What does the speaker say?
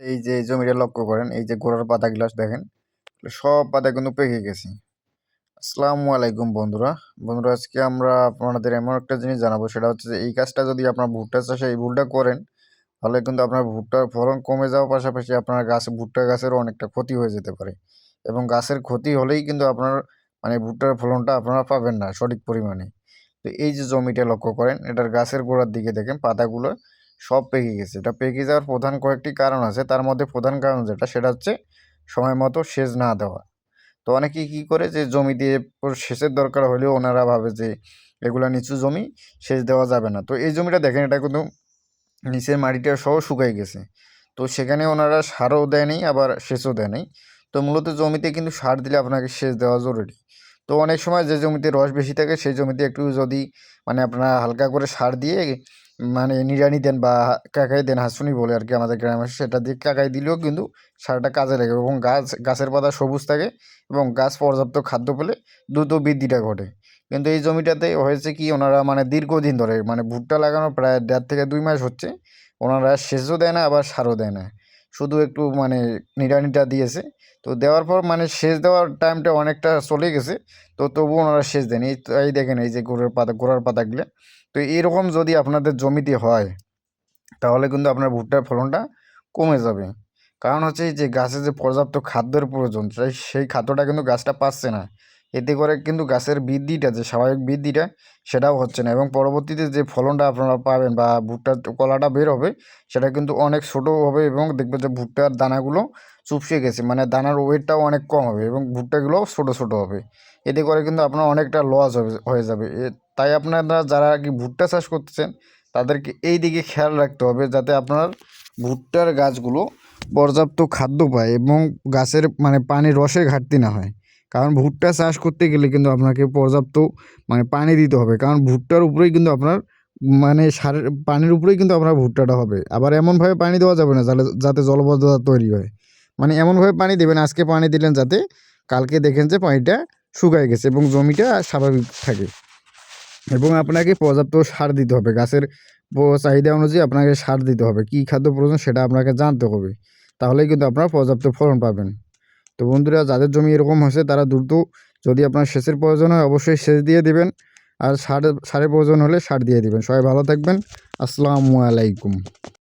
এই যে জমিটা লক্ষ্য করেন, এই যে গোড়ার পাতাগুলো দেখেন, সব পাতা কিন্তু পেকে গেছে। আসসালামু আলাইকুম বন্ধুরা। বন্ধুরা, আজকে আমরা আপনাদের এমন একটা জিনিস জানাব, সেটা হচ্ছে এই কাজটা যদি আপনার ভুট্টা চাষে এই ভুলটা করেন, তাহলে কিন্তু আপনার ভুট্টার ফলন কমে যাওয়ার পাশাপাশি আপনার গাছ, ভুট্টা গাছেরও অনেকটা ক্ষতি হয়ে যেতে পারে। এবং গাছের ক্ষতি হলেই কিন্তু আপনার মানে ভুট্টার ফলনটা আপনারা পাবেন না সঠিক পরিমাণে। তো এই যে জমিটা লক্ষ্য করেন, এটার গাছের গোড়ার দিকে দেখেন পাতাগুলো সব পেকে গেছে। এটা পেকে যাওয়ার প্রধান কয়েকটি কারণ আছে। তার মধ্যে প্রধান কারণ যেটা, সেটা হচ্ছে সময় মতো সেচ না দেওয়া। তো অনেকেই কী করে যে, জমি দিয়ে সেচের দরকার হলেও ওনারা ভাবে যে, এগুলো নিচু জমি, সেচ দেওয়া যাবে না। তো এই জমিটা দেখেন, এটা কিন্তু নিচের মাটিটা সহ শুকাই গেছে। তো সেখানে ওনারা সারও দেয়নি, আবার সেচও দেয়নি। তো মূলত জমিতে কিন্তু সার দিলে আপনাকে সেচ দেওয়া জরুরি। তো অনেক সময় যে জমিতে রস বেশি থাকে, সেই জমিতে একটু যদি মানে আপনারা হালকা করে সার দিয়ে মানে নিড়ানি দেন বা কাকাই দেন, হাঁসুনি বলে আর কি আমাদের গ্রামে, সেটা দিয়ে কাকাই দিলেও কিন্তু সারটা কাজে লাগে এবং গাছ, গাছের পাতা সবুজ থাকে এবং গাছ পর্যাপ্ত খাদ্য পেলে দ্রুত বৃদ্ধিটা ঘটে। কিন্তু এই জমিটাতে হয়েছে কি, ওনারা মানে দীর্ঘদিন ধরে মানে ভুট্টা লাগানো প্রায় দেড় থেকে দুই মাস হচ্ছে, ওনারা সেচও দেয় না, আবার সারও দেয় না। শুধু একটু মানে নিড়ানিটা দিয়েছে। তো দেওয়ার পর মানে সেচ দেওয়ার টাইমটা অনেকটা চলে গেছে। তো তবুও ওনারা সেচ দেন এই এই দেখেন, এই যে গোড়ার পাতা, গোড়ার পাতাগুলো। তো এরকম যদি আপনাদের জমিতে হয়, তাহলে কিন্তু আপনার ভুট্টার ফলনটা কমে যাবে। কারণ হচ্ছে যে গাছে যে পর্যাপ্ত খাদ্যের প্রয়োজন সেই খাদ্যটা কিন্তু গাছটা পাচ্ছে না। এতে করে কিন্তু গাছের বৃদ্ধিটা, যে স্বাভাবিক বৃদ্ধিটা, সেটাও হচ্ছে না। এবং পরবর্তীতে যে ফলনটা আপনারা পাবেন বা ভুট্টার কলাটা বের হবে, সেটা কিন্তু অনেক ছোটো হবে এবং দেখবে যে ভুট্টার দানাগুলো চুপসে গেছে। মানে দানার ওয়েটটাও অনেক কম হবে এবং ভুট্টাগুলোও ছোটো ছোটো হবে। এতে করে কিন্তু আপনার অনেকটা লস হবে, হয়ে যাবে। তাই আপনারা যারা কি ভুট্টা চাষ করতেছেন, তাদেরকে এই দিকে খেয়াল রাখতে হবে যাতে আপনার ভুট্টার গাছগুলো পর্যাপ্ত খাদ্য পায় এবং গাছের মানে পানির রসের ঘাটতি না হয়। কারণ ভুট্টা চাষ করতে গেলে কিন্তু আপনাকে পর্যাপ্ত মানে পানি দিতে হবে। কারণ ভুট্টার উপরেই কিন্তু আপনার মানে সারের, পানির উপরেই কিন্তু আপনার ভুট্টাটা হবে। আবার এমনভাবে পানি দেওয়া যাবে না যাতে জলবদ্ধতা তৈরি হয়। মানে এমনভাবে পানি দেবেন, আজকে পানি দিলেন যাতে কালকে দেখেন যে পানিটা শুকায় গেছে এবং জমিটা স্বাভাবিক থাকে। এবং আপনাকে পর্যাপ্ত সার দিতে হবে। গাছের চাহিদা অনুযায়ী আপনাকে সার দিতে হবে। কী খাদ্য প্রয়োজন সেটা আপনাকে জানতে হবে। তাহলেই কিন্তু আপনারা পর্যাপ্ত ফলন পাবেন। তো বন্ধুরা, যাদের জমি এরকম হয়েছে, তারা দ্রুত যদি আপনার সেচের প্রয়োজন হয়, অবশ্যই সেচ দিয়ে দিবেন। আর সার সারের প্রয়োজন হলে সার দিয়ে দিবেন। সবাই ভালো থাকবেন। আসসালামু আলাইকুম।